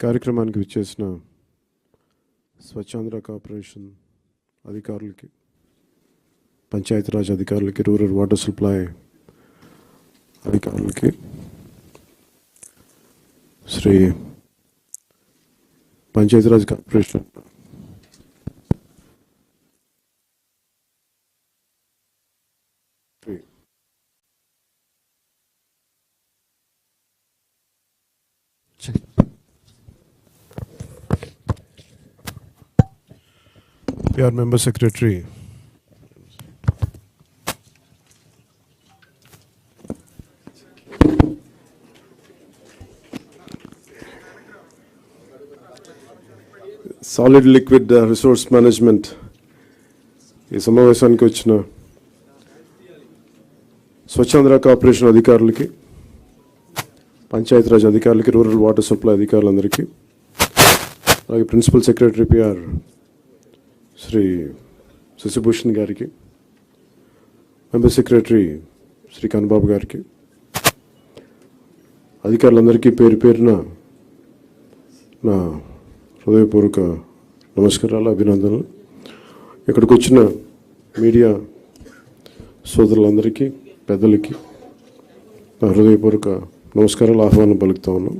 కార్యక్రమానికి విచ్చేసిన స్వచ్ఛాంధ్ర కార్పొరేషన్ అధికారులకి పంచాయతీరాజ్ అధికారులకి రూరల్ వాటర్ సప్లై అధికారులకి Shri Panchayati Raj corporation Shri PR member secretary. Solid liquid resource management ఈ సమావేశానికి వచ్చిన స్వచ్ఛాంధ్ర కార్పొరేషన్ అధికారులకి పంచాయతీరాజ్ అధికారులకి రూరల్ వాటర్ సప్లై అధికారులందరికీ అలాగే principal secretary PR Shri Shashibhushan గారికి మెంబర్ సెక్రటరీ శ్రీ కన్నబాబు గారికి అధికారులందరికీ పేరు పేరున నా హృదయపూర్వక నమస్కారాలు అభినందనలు. ఇక్కడికి వచ్చిన మీడియా సోదరులందరికీ పెద్దలకి నా హృదయపూర్వక నమస్కారాలు ఆహ్వానం పలుకుతా ఉన్నాం.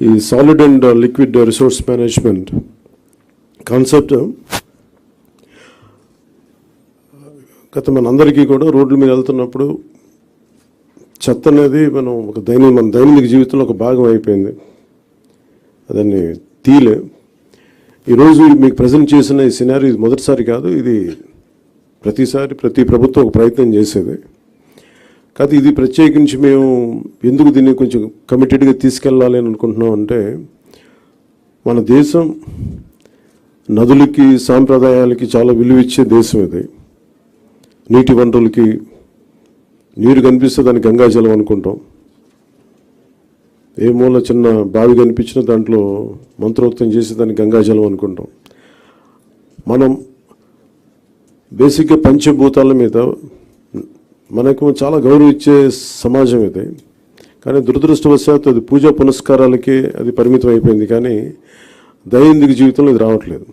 ఈ solid and liquid resource management concept గత మనందరికీ కూడా రోడ్ల మీద వెళ్తున్నప్పుడు చెత్త అనేది మనం ఒక దైన మన దైనందిక జీవితంలో ఒక భాగం అయిపోయింది. దాన్ని తీలే. ఈరోజు మీకు ప్రజెంట్ చేసిన ఈ సినారీ ఇది మొదటిసారి కాదు ఇది ప్రతిసారి ప్రతి ప్రభుత్వం ఒక ప్రయత్నం చేసేది. కాదు ఇది ప్రత్యేకించి మేము ఎందుకు దీన్ని కొంచెం కమిటెడ్గా తీసుకెళ్ళాలి అని అనుకుంటున్నాం అంటే మన దేశం నదులకి సాంప్రదాయాలకి చాలా విలువ ఇచ్చే దేశం ఇది. నీటి వనరులకి నీరు కనిపిస్తే దాన్ని గంగాజలం అనుకుంటాం. ఏ మూల చిన్న బావి కనిపించినా దాంట్లో మంత్రోక్తం చేసి దాన్ని గంగాజలం అనుకుంటాం. మనం బేసిక్గా పంచభూతాల మీద మనకు చాలా గౌరవం ఇచ్చే సమాజం ఇది. కానీ దురదృష్టవశాత్తు అది పూజా పునస్కారాలకే అది పరిమితం అయిపోయింది కానీ దైనందిక జీవితంలో ఇది రావట్లేదు.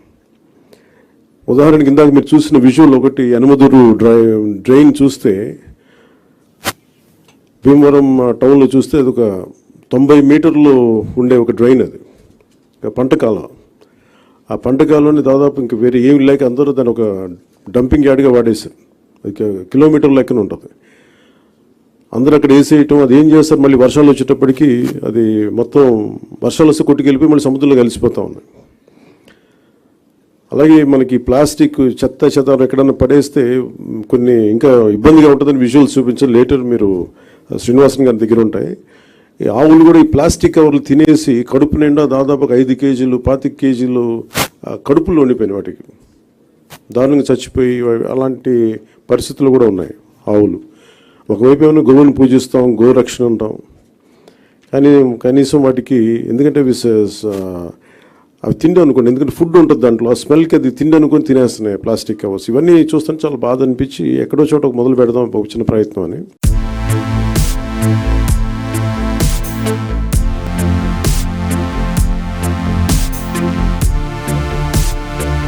ఉదాహరణకి ఇందాక మీరు చూసిన విజువల్ ఒకటి యనమదురు డ్రై డ్రైన్ చూస్తే భీమవరం టౌన్లో చూస్తే అది ఒక తొంభై మీటర్లు ఉండే ఒక డ్రైన్ అది. పంటకాలం ఆ పంటకాలంలోనే దాదాపు ఇంక వేరే ఏమి లేక అందరూ దాన్ని ఒక డంపింగ్ యార్డ్గా వాడేశారు. కిలోమీటర్ లెక్కన ఉంటుంది. అందరూ అక్కడ వేసేయటం అది ఏం చేస్తారు? మళ్ళీ వర్షాలు వచ్చేటప్పటికి అది మొత్తం వర్షాలు వస్తే కొట్టుకెళ్ళిపోయి మళ్ళీ సముద్రంలో కలిసిపోతా ఉన్నాయి. అలాగే మనకి ప్లాస్టిక్ చెత్త చెదారం ఎక్కడన్నా పడేస్తే కొన్ని ఇంకా ఇబ్బందిగా ఉంటుందని విజువల్స్ చూపించాలి లేటర్ మీరు శ్రీనివాసన్ గారి దగ్గర ఉంటాయి. ఈ ఆవులు కూడా ఈ ప్లాస్టిక్ కవర్లు తినేసి కడుపు నిండా దాదాపు ఐదు కేజీలు పాతిక కేజీలు కడుపులో ఉండిపోయినాయి వాటికి. దారుణంగా చచ్చిపోయి అలాంటి పరిస్థితులు కూడా ఉన్నాయి ఆవులు. ఒకవైపు ఏమైనా గోవుని పూజిస్తాం గోరక్షణ అంటాం. కానీ కనీసం వాటికి ఎందుకంటే అవి అవి తిండి అనుకోండి ఎందుకంటే ఫుడ్ ఉంటుంది దాంట్లో ఆ స్మెల్కి అది తిండి అనుకొని తినేస్తున్నాయి ప్లాస్టిక్ కవర్స్. ఇవన్నీ చూస్తుంటే చాలా బాధ అనిపించి ఎక్కడో చోట ఒక మొదలు పెడదాం ఒక చిన్న ప్రయత్నం అని.